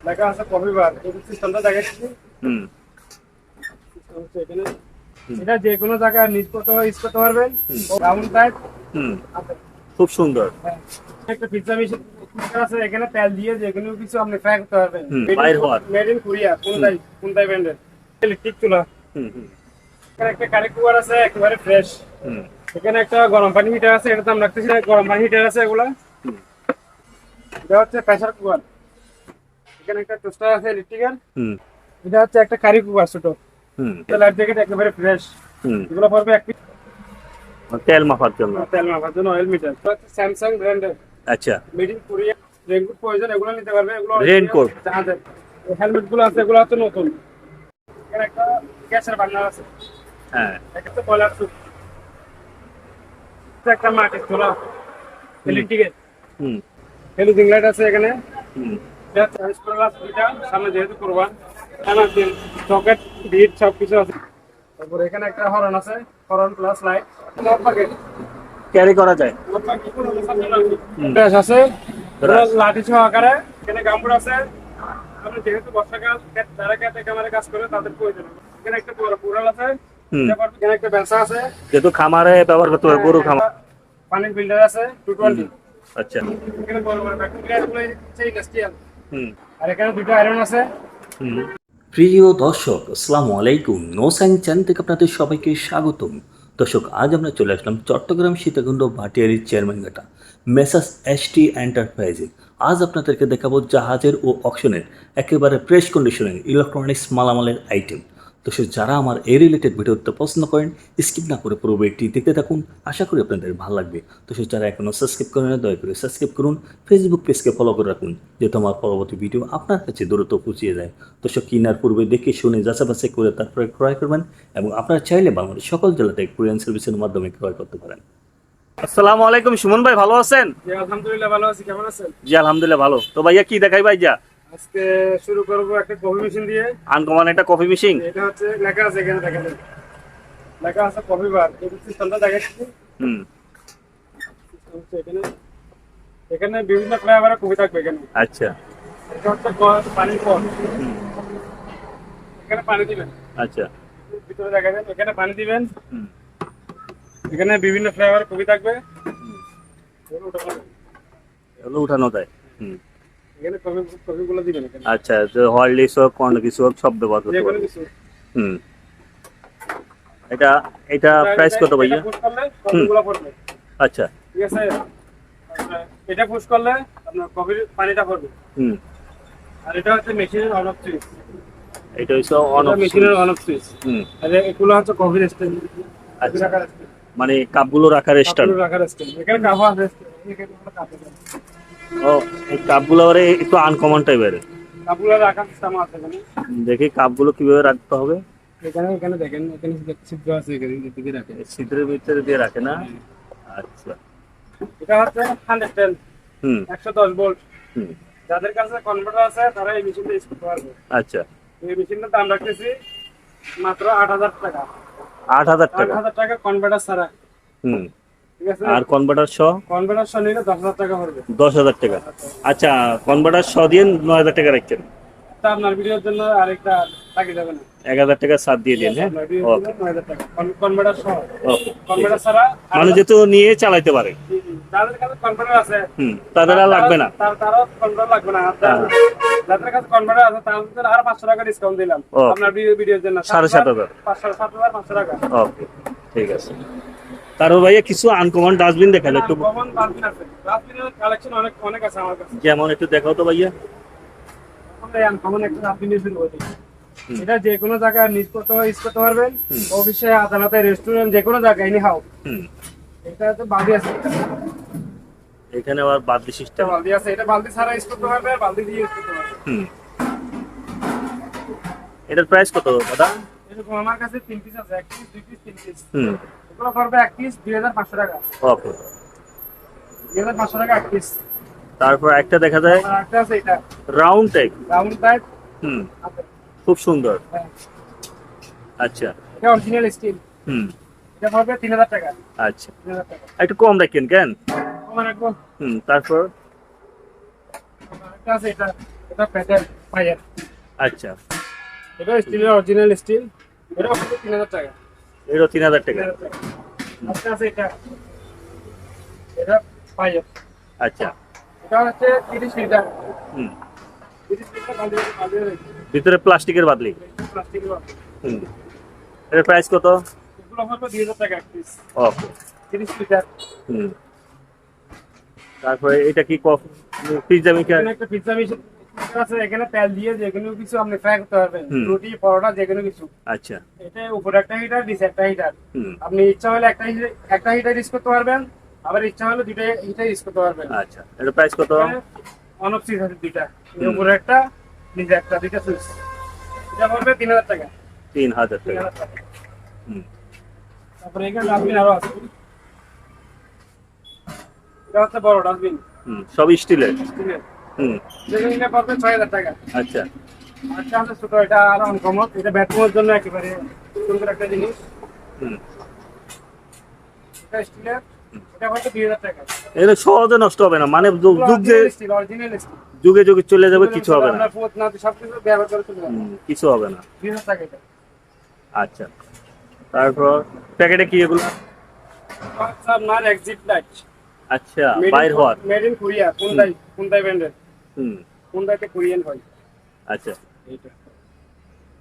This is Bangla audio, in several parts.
লেখা আছে কফি বার। সিস্টেমটা দেখাচ্ছি। হুম। এটা যে কোনো জায়গায় নিজ করতে ইউজ করতে পারবেন। রাউন্ড টাইপ হুম। খুব সুন্দর। একটা পিজ্জা মেশিন আছে এখানে তেল দিয়ে যে কোনো কিছু আপনি ফ্রাই করতে পারবেন। বাইর হওয়ার। মেড ইন কোরিয়া কোনটাই কোনটাই ব্র্যান্ডের ইলেকট্রিক চুলা। হুম হুম। একটা কারি কুকার আছে একেবারে ফ্রেশ হুম। এখানে একটা গরম পানি হিটার আছে এটা দাম রাখতেছি গরম পানি হিটার আছে এগুলা। এটা হচ্ছে প্রেসার কুকার এখানে একটা টোস্টার আছে ইলেকট্রিক্যাল হুম। এটা হচ্ছে একটা কারি কুকার ছোট। হুম। লাইফ জ্যাকেট একেবারে ফ্রেশ হুম। এগুলো পড়বে এক পিস তেল মাপার জন্য। তেল মাখার জন্য অয়েল মিটার স্যামসাং ব্র্যান্ডের আচ্ছা। মেড ইন কোরিয়া রেনকোট প্রয়োজন এগুলো নিতে পারবে। এগুলো Raincoat? হেলমেটগুলো আছে এগুলো হচ্ছে নতুন। এখানে একটা গ্যাসের বার্নার আছে। হ্যাঁ। একটা বয়লার সুপ একটা মাটির চোলা। ইলেকট্রিকের হুম। হেলুজিং লাইট আছে এখানে। হুম। আছে সামনে যেহেতু করবান দিন সকেট বিট সব কিছু আছে। তারপর এখানে একটা হরন আছে হরন প্লাস লাইট ক্যারি করা যায়। ব্যাস আছে ব্রাশ। লাঠি সহকারে এখানে গাম্বুর আছে। আপনি যেহেতু বর্ষাকাল ক্ষেত- যারা খেতে কামারে কাজ করে তাদের প্রয়োজন এখানে একটা পুরো পুরাল আছে। হুম। এখানে একটা বেঞ্চা আছে। যেহেতু খামারে ব্যবহার করতে পারবে গরু খামার। পানির ফিল্টার আছে টু টোয়েন্টি আচ্ছা। এখানে বড় বড় ব্যাকটেরিয়া গুলো হচ্ছে ইন্ডাস্ট্রিয়াল আর এখানে দুটো আয়রন আছে। প্রিয় দর্শক আসসালামু আলাইকুম। নো সাইন চ্যানেল থেকে আপনাদের সবাইকে স্বাগতম। দর্শক আজ আমরা চলে আসলাম Chattogram Sitakunda ভাটিয়ারির chairman Ghata messrs S T এন্টারপ্রাইজে আজ আপনাদেরকে দেখাবো জাহাজের ও অকশনের একেবারে ফ্রেশ কন্ডিশনের ইলেকট্রনিক্স মালামালের আইটেম দর্শক যারা আমার এই রিলেটেড ভিডিওতে পছন্দ করেন স্কিপ না করে পুরো ভিডিওটি দেখতে থাকুন। আশা করি আপনাদের ভালো লাগবে। দর্শক যারা এখনও সাবস্ক্রাইব করেন না দয়া করে সাবস্ক্রাইব করুন। ফেসবুক পেজকে ফলো করে রাখুন যেহেতু আমার পরবর্তী ভিডিও আপনার কাছে দ্রুত পৌঁছিয়ে যায়। দর্শক কেনার পূর্বে দেখে শুনে যাচাবাছাই করে তারপরে ক্রয় করবেন এবং আপনারা চাইলে বাংলাদেশের সকল জেলাতে কুরিয়ান সার্ভিসের মাধ্যমে ক্রয় করতে পারেন। আসসালামু আলাইকুম সুমন ভাই ভালো আছেন? জি আলহামদুলিল্লাহ ভালো আছি। কেমন আছেন? জি আলহামদুলিল্লাহ ভালো। তো ভাইয়া কি দেখাই ভাই যা আজকে শুরু করব একটা কফি মেশিন দিয়ে। আনকমন একটা কফি মেশিন এটা হচ্ছে লেখা আছে এখানে দেখা যায় লেখা আছে কফি বার এই সিস্টেমটা দেখাচ্ছি। হুম। এখানে। এখানে বিভিন্ন ফ্লেভারের কফি থাকবে এখানে। আচ্ছা। এটা হচ্ছে পানির পট এখানে পানি দিবেন। আচ্ছা। ভিতরে দেখা যায় এখানে পানি দিবেন। এখানে বিভিন্ন ফ্লেভারের কফি থাকবে। উঠাবেন। উঠানো যায়। হুম। এখানে কফিগুলো দিবেন আচ্ছা হরলিক্স হোক কিছু হোক সব ব্যবহার করতে হুম। এটা এটা প্রাইস কত ভাইয়া? আচ্ছা। ঠিক আছে? এটা পুশ করলে আপনার কফির পানিটা পড়বে। হুম। আর এটা হচ্ছে মেশিনের অন অফ সুইচ এটা হচ্ছে অন অফ মেশিনের অন অফ সুইচ হুম। আর এগুলো হচ্ছে কফির স্ট্যান্ড আচ্ছা। মানে কাপগুলো রাখার স্ট্যান্ড রাখার স্ট্যান্ড এখানে কাপ আছে। এখানে কাপ আছে ও এই কাপগুলো আবার একটু আনকমন টাইপের কাপগুলো রাখার সিস্টেম আছে এখানে। দেখি কাপগুলো কীভাবে রাখতে হবে। এখানে এখানে দেখেন এখানে ছিদ্র আছে এখানে দিকে রাখে। ছিদ্রের ভিতরে দিয়ে রাখে না? আচ্ছা। এটা হচ্ছে হান্ড্রেড টেন হুম। একশো দশ ভোল্ট হুম। যাদের কাছে কনভার্টার আছে তারা এই মেশিনটা ইউজ করতে পারবে। আচ্ছা। এই মেশিনটার দাম রাখতেছি মাত্র আট হাজার টাকা। আট হাজার আট টাকা হাজার টাকা কনভার্টার ছাড়া। হুম। আর কনভার্টার সহ? কনভার্টার সহ নিলে দশ হাজার টাকা পড়বে। দশ হাজার টাকা। আচ্ছা কনভার্টার সহ দিয়ে নয় হাজার টাকা রাখছেন? তা আপনার ভিডিওর জন্য আরেকটা লাগে যাবে না এক হাজার টাকা দিয়ে দিন হ্যাঁ? ওকে কনভার্টার সহ। ওকে কনভার্টার ছাড়া যেহেতু নিয়ে চালাইতে পারে। যাদের কাছে কনভার্টার আছে হুম তাদের আর লাগবে না। তার তারও কনভার্টার লাগবে না। যাদের- যাদের কাছে কনভার্টার আছে তাদের আরও পাঁচশো টাকা ডিসকাউন্ট দিলাম। আপনার ভিডিও ভিডিওর জন্য সাড়ে সাত হাজার। পাঁচশো সাত হাজার পাঁচশো টাকা। ওকে ঠিক আছে। তারপর ভাইয়া কিছু আনকমন ডাস্টবিন দেখাল একটু। যেমন একটু দেখাও তো ভাইয়া। এটা যে কোনো জায়গায় নিজ করতে ইউজ করতে পারবেন। অফিসে আদালতে রেস্টুরেন্ট যে কোনো জায়গায় এনি হাও এটা তো বালতি আছে। এখানে আবার সিস্টেম বালতি আছে। এটা বালতি ছাড়া ইউজ করতে পারবে বালতি দিয়ে ইউজ করতে পারবে। এটার প্রাইস কত দাদা? এরকম আমার কাছে তিন পিস আছে। এক পিস দুই পিস তিন পিস এগুলো পড়বে এক পিস দুই হাজার পাঁচশো টাকা। ওকে দুই হাজার পাঁচশো টাকা এক পিস তারপর একটা দেখা যায় একটা আছে এটা। রাউন্ড টাইপ রাউন্ড টাইপ হুম। খুব সুন্দর। হ্যাঁ। আচ্ছা। এটা অরিজিনাল স্টিল হুম। এটা পড়বে তিন হাজার টাকা। আচ্ছা। একটু কম রাখেন কেন? কমে রাখব। হুম তারপর? একটা আছে এটা। এটা প্যাটার্ন ফায়ার আচ্ছা। এটা স্টিলের অরিজিনাল স্টিল এটা তিন হাজার টাকা। এটা তিন হাজার টাকা। আচ্ছা এটা এটা ফায়ার আচ্ছা। এটা হচ্ছে তিরিশ লিটার। হুম। তিরিশ লিটার বালতি বালতি ভিতরে প্লাস্টিকের বাদলি? প্লাস্টিকের বালতি হুম। এর প্রাইস কত? এগুলো টাকা পিস ওকে তিরিশ লিটার। হুম। তারপরে এটা কি কফি? পিৎজা মেকার একটা পিৎজা মেশিন আছে এখানে তেল দিয়ে যে কোনো কিছু আপনি ফ্রাই করতে পারবেন। রুটি পরোটা যে কোনো কিছু। আচ্ছা। এটা উপরে একটা হিটার নিচে একটা হিটার আপনি ইচ্ছা হলে একটা একটা হিটার ইউজ করতে পারবেন। আবার ইচ্ছা হলে দুইটা হিটার ইউজ করতে পারবেন। আচ্ছা। এর প্রাইস কত? অন সুইচ আছে দুইটা। উপরে একটা নিচে একটা দুইটা সুইচ এটা পড়বে তিন হাজার টাকা। তিন হাজার তিন টাকা। তারপরে এখানে ডাস্টবিন আরও আছে। এটা হচ্ছে বড় ডাস্টবিন হুম। সব স্টিলের আছে হুম। নিলে পড়বে ছয় হাজার টাকা। আচ্ছা। আচ্ছা ছোট এটা আরও আনকমন এটা ব্যাটমের জন্য একেবারে সুন্দর একটা জিনিস। হুম। এটা স্টিলের এটা সহজে নষ্ট হবে না। মানে যুগ যুগ চলে যাবে কিছু হবে না। কিছু হবে না। আচ্ছা। তারপর প্যাকেটে কি এগুলো? আপনার এক্সিট লাইট আচ্ছা বাইর হওয়ার। মেড ইন কোরিয়া কোনটাই কোনটাই ব্র্যান্ডের হুম। কোনটাইতে কোরিয়ান হয়? আচ্ছা। এইটা।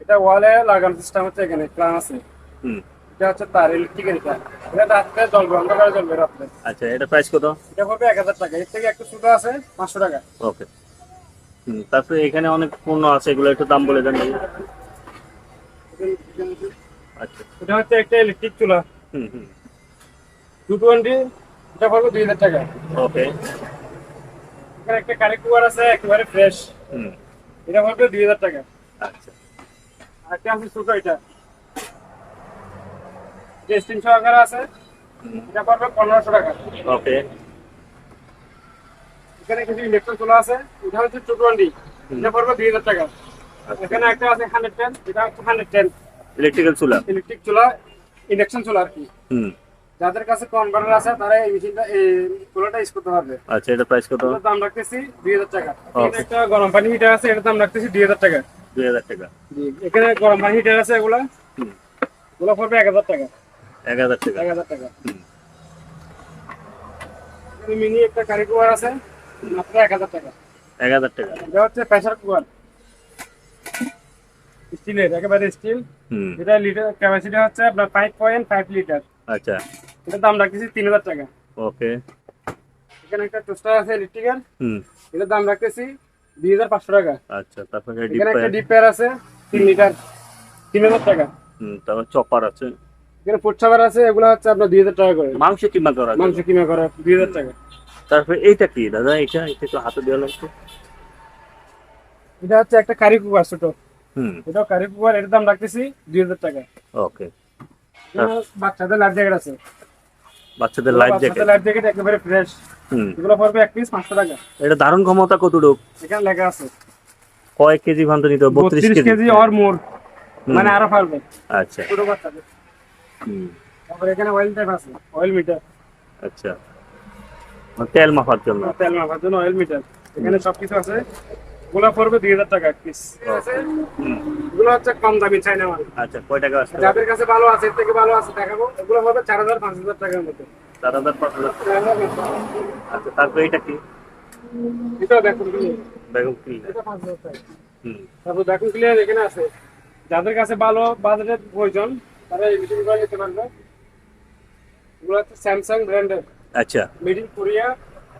এটা ওয়ালে লাগানো সিস্টেম হচ্ছে এখানে প্ল্যান আছে। হুম। এটা হচ্ছে তার ইলেকট্রিকের এটা। এটা রাত্রে জ্বলবে অন্ধকারে জ্বলবে রাত্রে। আচ্ছা এটা প্রাইস কত? এটা পড়বে এক হাজার টাকা। এর থেকে একটু ছোট আছে পাঁচশো টাকা। ওকে। হুম তারপরে এখানে অনেক পণ্য আছে এগুলো একটু দাম বলে দেন আচ্ছা। এটা হচ্ছে একটা ইলেকট্রিক চুলা। হুম হুম। টু টোয়েন্টি এটা পড়বে দুই হাজার টাকা। ওকে। এখানে একটা কারেক্ট কুয়ার আছে একেবারে ফ্রেশ হুম। এটা পড়বে দুই হাজার টাকা। আচ্ছা। আর একটা আছে ছোট এটা। যে স্টিম সহকারে আছে। হুম। এটা পড়বে পনেরোশো টাকা। ওকে। এখানে কিছু ইলেকট্রিক চুলা আছে। এটা হচ্ছে টু টোয়েন্টি এটা পড়বে দুই হাজার টাকা। এখানে একটা আছে হান্ড্রেড টেন এটা হচ্ছে হান্ড্রেড টেন ইলেকট্রিক্যাল চুলা ইলেকট্রিক চুলা ইন্ডাকশন চুলা আর কি। হুম। যাদের কাছে কনভার্টার আছে তারা এই মেশিনটা এই চুলাটা ইউজ করতে পারবে। আচ্ছা এটা প্রাইস কত? এটার দাম রাখতেছি দুই হাজার টাকা। Okay. এখানে একটা গরম পানি হিটার আছে এটা দাম রাখতেছি দুই হাজার টাকা। দুই হাজার টাকা। এখানে গরম পানি হিটার আছে এগুলা। এগুলো পড়বে এক হাজার টাকা। এক হাজার টাকা। এক হাজার টাকা। এখানে মিনি একটা কারি কুয়ার আছে মাত্র এক হাজার টাকা। এক হাজার টাকা। এটা হচ্ছে প্রেসার কুয়ার স্টিলের একেবারে স্টিল। হুম। এটা লিটার ক্যাপাসিটি হচ্ছে আপনার ফাইভ পয়েন্ট ফাইভ লিটার আচ্ছা। এটার দাম রাখতেছি তিন হাজার টাকা। ওকে। এখানে একটা টোস্টার আছে ইলেকট্রিক্যাল হুম। এটার দাম রাখতেছি দুই হাজার পাঁচশো টাকা। আচ্ছা তারপরে এখানে একটা ডিপ ডিপের আছে তিন লিটার তিন হাজার টাকা। হুম তারপর চপার আছে। এখানে ফুড সাবার আছে এগুলো হচ্ছে আপনার দুই হাজার টাকা করে। মাংস কিমা করা যায়। মাংস কিমা করা দুই হাজার টাকা। তারপরে এইটা কি? দাদা এটা এটা একটু হাতে দেওয়া লাগতো এটা হচ্ছে একটা কারি কুকার ছোট। হুম। এটাও কারি কুকার এটার দাম রাখতেছি দুই হাজার টাকা। ওকে। এখানে বাচ্চাদের লাইফ জ্যাকেট আছে। বাচ্চাদের লাইফ জ্যাকেট লাইফ জ্যাকেট একেবারে ফ্রেশ এগুলো পড়বে এক পিস পাঁচশো টাকা। এটা ধারণ ক্ষমতা কতটুকু? এখানে লেখা আছে। কয় কেজি ভান্ত নিতে হবে বত্রিশ বত্রিশ কেজি। কেজি অর মোর মানে আরও পারবে আচ্ছা। ছোট বাচ্চাদের। হুম। তারপরে এখানে অয়েল টাইপ আছে অয়েল মিটার আচ্ছা। তেল মাপার জন্য। তেল মাপার জন্য অয়েল মিটার এখানে সবকিছু আছে। এগুলো পড়বে দুই হাজার টাকা এক পিস এগুলো হচ্ছে কম দামি চাইনা মাল। আচ্ছা কয় টাকা আসছে যাদের কাছে ভালো আছে এর থেকে ভালো আছে দেখাবো। এগুলো হবে চার হাজার পাঁচ হাজার টাকার মতো। চার হাজার পাঁচ হাজার আচ্ছা তারপরে এটা কি? এটাও দেখুন বেগম কি এটা পাঁচ হাজার টাকা। হুম। তারপর দেখুন ক্লিয়ার এখানে আছে। যাদের কাছে ভালো বাজেটের প্রয়োজন তারা এই মেশিনগুলো নিতে পারবে। এগুলো হচ্ছে স্যামসাং ব্র্যান্ডের আচ্ছা। মেড ইন কোরিয়া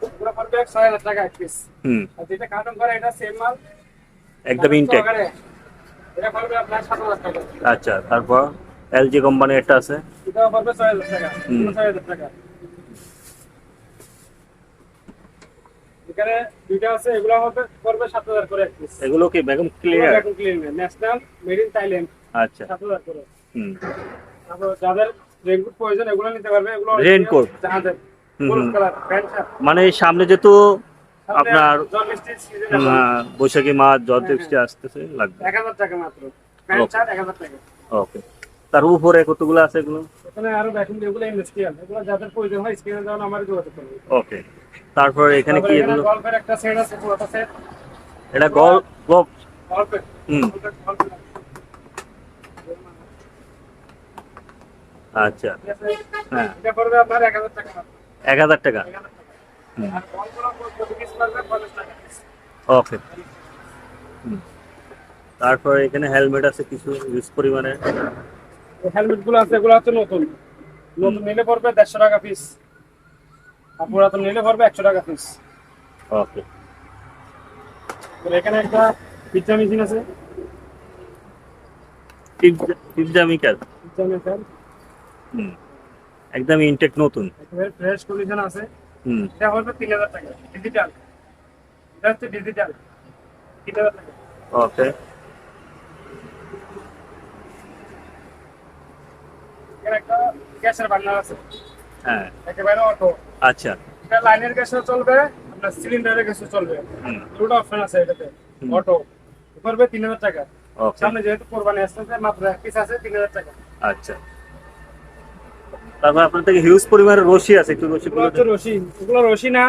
এগুলো পড়বে ছয় হাজার টাকা এক পিস হুম। আর যেটা কার্টন করে এটা সেম মাল। একদম ইনটেক এটা পড়বে আপনার সাত হাজার টাকা। আচ্ছা তারপর এলজি কোম্পানির একটা আছে? এটাও পড়বে টাকা। টাকা। এখানে দুইটা আছে এগুলো হবে পড়বে সাত হাজার করে এক পিস এগুলো কি বেগম ক্লিয়ার এখন clean national made in Thailand আচ্ছা। সাত হাজার করে। হুম। তারপর যাদের রেনকোট প্রয়োজন এগুলো নিতে পারবে। এগুলো Raincoat? যাদের মানে সামনে যেহেতু আপনার জল বৈশাখী জ্বর হ্যাঁ, বৃষ্টি আসতেছে লাগবে। এক হাজার টাকা মাত্র। ওকে। তার উপরে কতগুলো আছে এগুলো? এখানে আরও দেখুন এগুলো ইন্ডাস্ট্রিয়াল এগুলো যাদের প্রয়োজন হয় স্ক্রিনে যেমন আমার যোগাযোগ করবে ওকে। তারপর এখানে কি এগুলো? গল্পের একটা সেট আছে পুরোটা সেট এটা গল্প হুম। আচ্ছা। হ্যাঁ এটা পড়বে আপনার এক হাজার টাকা এক হাজার টাকা। ওকে। তারপরে এখানে হেলমেট আছে কিছু ইউজ পরিমাণে হেলমেটগুলো আছে এগুলো হচ্ছে নতুন। নতুন নিলে পড়বে দেড়শো টাকা পিস আর পুরাতন নিলে পড়বে একশো টাকা পিস ওকে। এখানে একটা পিজ্জা মেশিন আছে। পিৎজা মিকার পিজ্জা মেশিন হুম। একদম ইনটেক নতুন একেবারে ফ্রেশ কন্ডিশন আছে হুম এটা পড়বে তিন হাজার টাকা ডিজিটাল এটা হচ্ছে ডিজিটাল তিন হাজার টাকা ওকে এখানে একটা গ্যাসের বান্নার আছে হ্যাঁ একেবারে অটো আচ্ছা এটা লাইনের গ্যাসও চলবে আপনার সিলিন্ডারের গ্যাসও চলবে হুম দুটো অপশন আছে এটাতে হুম। অটো পড়বে তিন হাজার টাকা ওকে সামনে যেহেতু কোরবানি আসতেছে মাত্র এক পিস আছে তিন হাজার টাকা আচ্ছা তারপর আপনার থেকে হিউজ পরিমাণে রশি আছে একটু রশি রশি এগুলো রশি না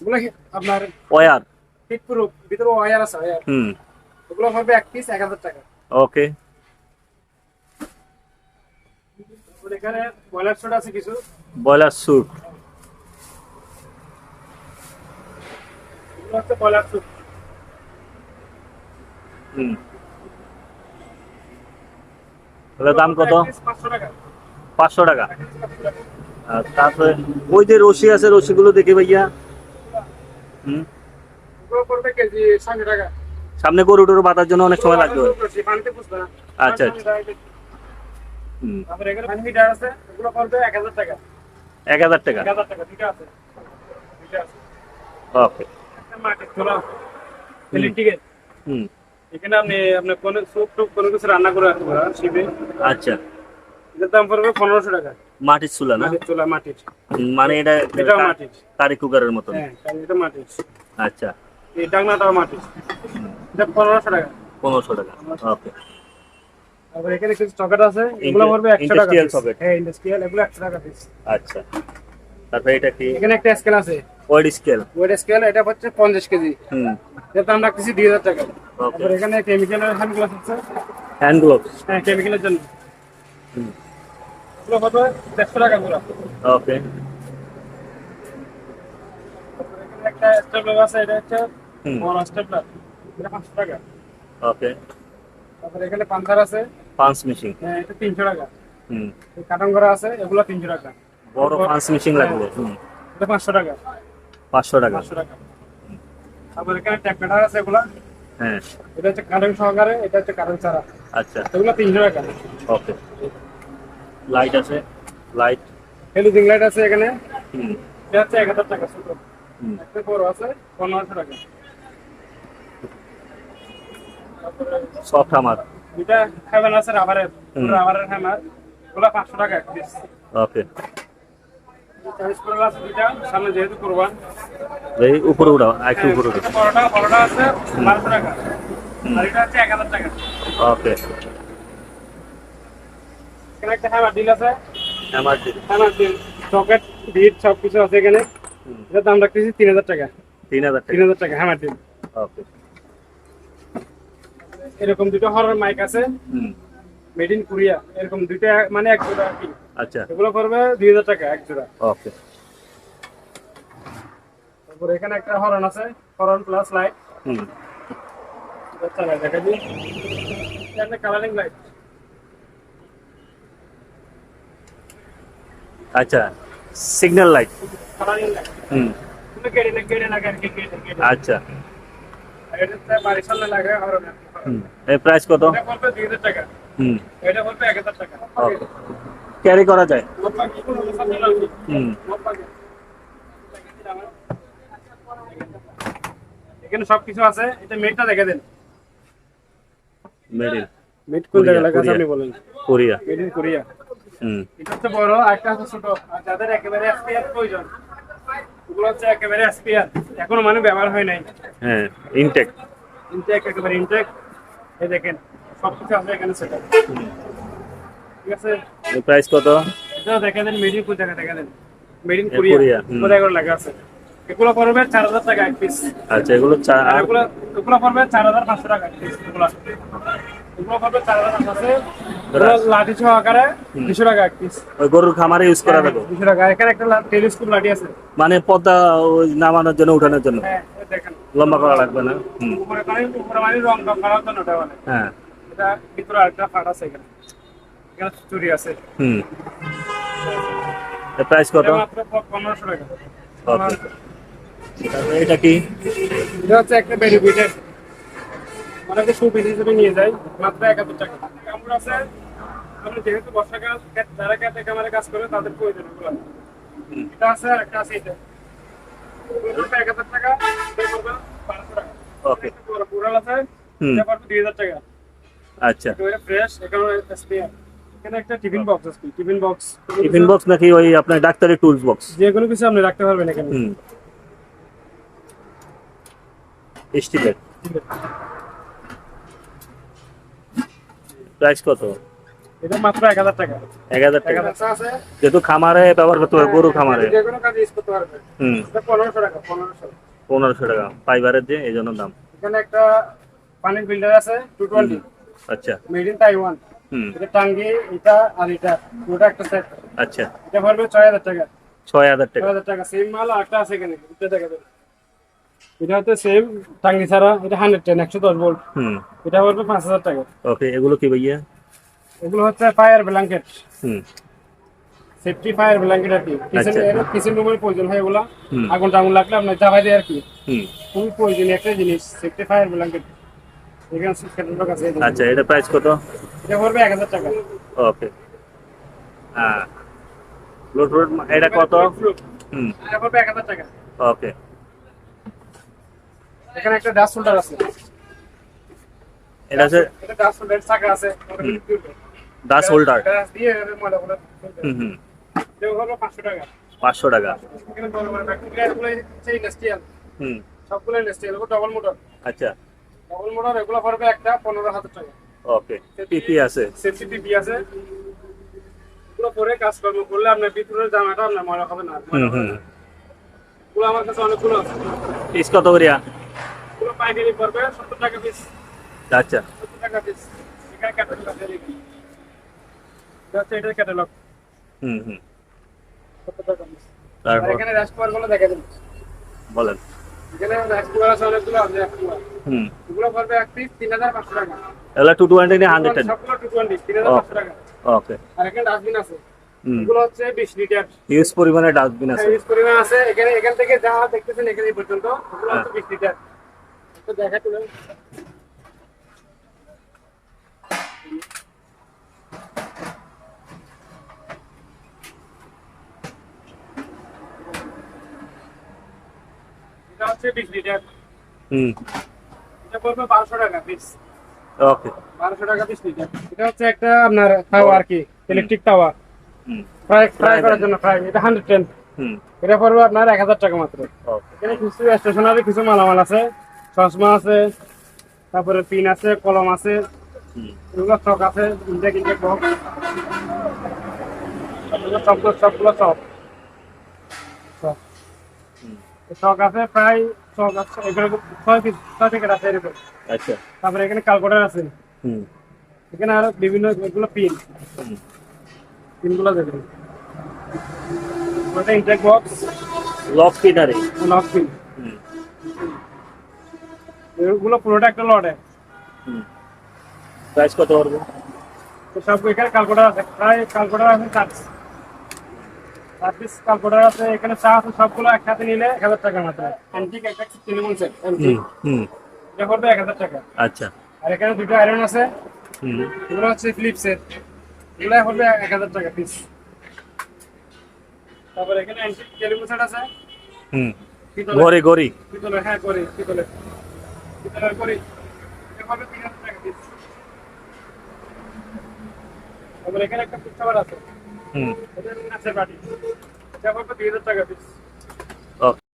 এগুলো আপনার ওয়ার? ফিট প্রুফ ভিতরে ওয়ার আছে ওয়ার হুম। এগুলো পড়বে এক পিস এক হাজার টাকা। ওকে। এখানে বয়লার শুট আছে কিছু। বয়লার স্যুট বয়লার শুট হুম। তাহলে দাম কত? পাঁচশো টাকা। পাঁচশো টাকা। এক piece 500 টাকা। আর তারপরে ওই যে রশি আছে রশিগুলো দেখে ভাইয়া। হুম? সামনে গরু টরু বাঁধার জন্য অনেক সময় লাগবে। আচ্ছা, পড়বে এক হাজার টাকা। ওকে। হুম। এখানে আপনি আপনার কোনো স্যুপ টুপ কোনো কিছু রান্না করে রাখতে পারেন শিবে আচ্ছা। এটার দাম পড়বে পনেরোশো টাকা। মাটির চুলা না? চোলা মাটির। মানে এটা এটাও মাটির। কারি কুকারের হ্যাঁ এটা মাটির। আচ্ছা। এই মাটির। এটা পনেরোশো টাকা। পনেরোশো টাকা। ওকে। তারপর এখানে কিছু চকেট আছে এগুলো পড়বে একশো টাকা industrial piece। হ্যাঁ ইন্ডাস্ট্রিয়াল এগুলো একশো টাকা পিস আচ্ছা। তারপরে এটা কি? এখানে একটা স্কেল আছে। ওয়েড স্কেল। ওয়েট স্কেল এটা হচ্ছে পঞ্চাশ কেজি। হুম। এর দাম রাখতেছি দুই হাজার টাকা। তারপর এখানে কেমিক্যালের হ্যান্ড গ্লাস আছে। হ্যান্ড গ্লোভস হ্যাঁ কেমিক্যালের জন্য। হুম। কত? দেড়শো টাকা পুরো ওকে। একটা স্টেপলার আছে এটা হচ্ছে বড় স্টেপলার এটা পাঁচশো টাকা। ওকে। তারপর এখানে পাঞ্চার আছে। পাঁচ মেশিন। হ্যাঁ এটা তিনশো টাকা। হুম। কাটন করা আছে এগুলো তিনশো টাকা। বড় পাঁচ মেশিন লাগবে। হুম। এটা পাঁচশো টাকা। পাঁচশো টাকা। পাঁচশো টাকা। তারপর এখানে ট্যাপ আছে এগুলা। হ্যাঁ। এটা হচ্ছে কারেন্ট সহকারে এটা হচ্ছে কারেন্ট ছাড়া। আচ্ছা। এগুলো তিনশো টাকা। ওকে। লাইট আছে লাইট হেলুজিং লাইট আছে এখানে। হুম। এটা এক হাজার টাকা ছোট। হুম। একটা বড় আছে টাকা। সফট আমার দুইটা হ্যামার আছে রাবারের রাবারের হ্যামার ওগুলো টাকা এক পিস ওকে আছে উপরে উঠাও একটু উপরে উঠাও। আছে টাকা। আর এটা হচ্ছে এক হাজার টাকা। ওকে এখানে একটা হ্যামার ডিল আছে। আমার হ্যামার ডিল সকেট বিট সব কিছু আছে এখানে। এটার দাম রাখতেছি তিন হাজার টাকা। তিন হাজার তিন টাকা হাজার টাকা হ্যামার ডিল ওকে এরকম দুটো হরর মাইক আছে। হুম। মেড ইন কোরিয়া এরকম দুইটা মানে এক জোড়া আর কি। আচ্ছা। এগুলো পড়বে দুই হাজার টাকা এক জোড়া। ওকে তারপর এখানে একটা হরন আছে হরন প্লাস লাইট হুম। দেখা দিই কালারিং লাইট আচ্ছা সিগন্যাল লাইট কালারিং লাইট হুম তুমি কেটে না কেটে না কেটে কেটে কেটে আচ্ছা এটা হচ্ছে বাড়ির সামনে লাগে হরন হুম এই প্রাইস কত এটা পড়বে দুই হাজার টাকা হুম এটা পড়বে এক হাজার টাকা ওকে ক্যারি করা যায় লম্বা কি কোনো সামনে লাগবে হুম লম্বা কি? এখানে সবকিছু আছে এটা মেটটা দেখে দেন। মেড ইন মেট কোন কোরিয়া, জায়গায় লাগা আছে কোরিয়া। আপনি বলেন। কোরিয়া মেড ইন কোরিয়া হুম এটা হচ্ছে বড় একটা হচ্ছে ছোট। আর যাদের একেবারে এসপিআর প্রয়োজন ওগুলো হচ্ছে একেবারে এসপিআর এখনও মানে ব্যবহার হয় নাই। হ্যাঁ ইনটেক ইনটেক একেবারে ইনটেক এই দেখেন সবকিছু আছে এখানে সেটা ঠিক আছে? এই প্রাইস কত? এটা দেখে দেন মেড ইন কোন জায়গায় দেখে দেন। মেড ইন কোরিয়া কোথায় করে লাগা আছে। এগুলো পড়বে চার হাজার টাকা এক পিস আচ্ছা এগুলো এগুলো এগুলো পড়বে চার হাজার পাঁচশো টাকা এক পিস এগুলো। এগুলো পড়বে চার হাজার পাঁচশো। লাঠি সহকারে দুশো টাকা এক পিস ওই গরুর খামারে ইউজ করা যাবে দুশো টাকা। এখানে একটা টেলিস্কোপ লাঠি আছে। মানে পদ্মা ওই নামানোর জন্য উঠানোর জন্য। হ্যাঁ লম্বা করা লাগবে না। মানে উপরে রং রং করার জন্য ওটা হ্যাঁ। এটা ভিতরে আরেকটা ফাট আছে এখানে। এখানে চুরি আছে। হুম। প্রাইস কত? মাত্র পনেরোশো টাকা। এটা কি? এটা হচ্ছে একটা অনেকে হিসেবে নিয়ে যায়। মাত্র এক হাজার টাকা। কামড় আছে আপনি যেহেতু বর্ষাকাল যারা খেতে কামারে কাজ করে তাদের প্রয়োজন এগুলো এটা আছে আর একটা আছে এটা। এক হাজার টাকা বারোশো টাকা। ওকে পুরাল আছে দুই হাজার টাকা। আচ্ছা। ফ্রেশ এখানে স্পেয়ার এখানে একটা টিফিন বক্স আছে টিফিন বক্স টিফিন বক্স নাকি ওই আপনার ডাক্তারি টুলস বক্স যে কোনো কিছু আপনি রাখতে পারবেন এখানে। স্টিলের প্রাইস কত? এটা মাত্র এক হাজার টাকা। এক হাজার টাকা। হাজার আছে। যেহেতু খামারে ব্যবহার করতে হবে গরু খামারে। যে কোনো কাজে ইউজ করতে পারবেন হুম। এটা পনেরোশো টাকা পনেরোশো। পনেরোশো টাকা। ফাইবারের যে দাম। এখানে একটা ফিল্টার আছে টু টোয়েন্টি আচ্ছা। মেড ইন তাইওয়ান হুম। এটা টাঙ্গি এটা আর এটা। দুটা একটা সেট আচ্ছা। এটা পড়বে ছয় হাজার টাকা। ছয় হাজার টাকা। হাজার টাকা। সেম মাল একটা আছে এখানে। এটা দেখা যাবে। এটা হচ্ছে সেম টাঙ্গি ছাড়া। এটা হান্ড্রেড টেন একশো দশ ভোল্ট হুম। এটা পড়বে পাঁচ হাজার টাকা। ওকে এগুলো কি ভাইয়া? এগুলো হচ্ছে ফায়ার ব্ল্যাঙ্কেট হুম। সেফটি ফায়ার ব্ল্যাঙ্কেট আর কি। কিচেন আচ্ছা। রুমের প্রয়োজন হয় এগুলা। আগুন টাগুন লাগলে আপনার চাপাই দেয় আর কি। হুম। খুবই প্রয়োজনীয় একটা জিনিস সেফটি ফায়ার ব্ল্যাঙ্কেট এখানে ক্যাটালগ আছে। আচ্ছা এটা প্রাইস কত? এটা পড়বে এক হাজার টাকা। ওকে হ্যাঁ। লোড রোড এটা কত? হুম। এটা পড়বে এক হাজার টাকা। ওকে এখানে একটা ডাস্ট হোল্ডার আছে। এটা আছে এটা ডাস্ট হোল্ডার চাকা আছে। দাস হোল্ডার হুম হুম। পাঁচশো টাকা। হুম। সবগুলো ইন্ডাস্ট্রিয়াল ডবল মোটর আচ্ছা। ডবল মোটর এগুলো পড়বে একটা পনেরো হাজার টাকা। ওকে পিপি আছে। সেফটি আছে। পরে কাজকর্ম করলে আপনার ভিতরের জামাটা আপনার ময়লা হবে না হুম হুম। এগুলো আমার কাছে অনেকগুলো আছে। পিস কত করিয়া? এগুলো পাইকারি পড়বে সত্তর টাকা পিস আচ্ছা। সত্তর টাকা পিস এখানে এটা হচ্ছে এটার ক্যাটালগ হুম হুম। সত্তর টাকা পিস আর তারপর? এখানে রাইস কুকারগুলো দেখা দিন। বলেন। এখানে রাইস আছে অনেকগুলো আছে এক হুম। এগুলো পড়বে এক পিস তিন হাজার পাঁচশো টাকা। এগুলো টু টোয়েন্টি না হান্ড্রেড সবগুলো টু টোয়েন্টি তিন হাজার পাঁচশো টাকা। ওকে। আর এখানে ডাস্টবিন আছে। এগুলো হচ্ছে বিশ লিটার হিউজ পরিমাণে ডাস্টবিন আছে। ইউজ পরিমাণ আছে। এখানে এখান থেকে যা দেখতেছেন এখানে পর্যন্ত ওগুলো হচ্ছে বিশ লিটার তো দেখা তুলে হচ্ছে বিশ লিটার হুম। এটা পড়বে বারোশো টাকা পিস ওকে। বারোশো টাকা পিস লিটার এটা হচ্ছে একটা আপনার তাওয়া আর কি ইলেকট্রিক তাওয়া হুম। ফ্রাই ফ্রাই করার জন্য ফ্রাই এটা হুম। এটা পড়বে আপনার এক হাজার টাকা মাত্র। এখানে কিছু স্টেশনারি কিছু মালামাল আছে। চশমা আছে তারপরে পিন আছে কলম আছে। এগুলো চক আছে ইনটেক ইনটেক বক্স এগুলো সবগুলো চক। হুম আছে প্রায় চক আছে এগুলো ছয় পিস ছয় প্যাকেট আছে এরকম। আচ্ছা। তারপরে এখানে ক্যালকুলেটার আছে। হুম। এখানে আরও বিভিন্ন এগুলো পিন। পিনগুলো দেখুন। ওটা ইনটেক বক্স। লক পিনারে লক পিন। এগুলো পুরোটা একটা লটে। প্রাইস কত পড়বে? সব এখানে ক্যালকুলেটার আছে। প্রায় ক্যালকুলেটার আছে চার আছে এখানে চা আছে সবগুলো একসাথে নিলে এক হাজার টাকা মাত্র। অ্যান্টিক একটা টেলিফোন সেট হুম হুম। এটা পড়বে এক হাজার টাকা। আচ্ছা। আর এখানে দুটো আয়রন আছে হুম। এগুলো হচ্ছে ফ্লিপ সেট এগুলো পড়বে এক হাজার টাকা পিস তারপরে এখানে অ্যান্টিক টেলিফোন সেট আছে। হুম। পিতলের গড়ি গড়ি পিতলের হ্যাঁ করি পিতলের। পিতলের করি এটা পড়বে তিন হাজার টাকা পিস তারপরে এখানে একটা পিস আছে। Hmm. Okay.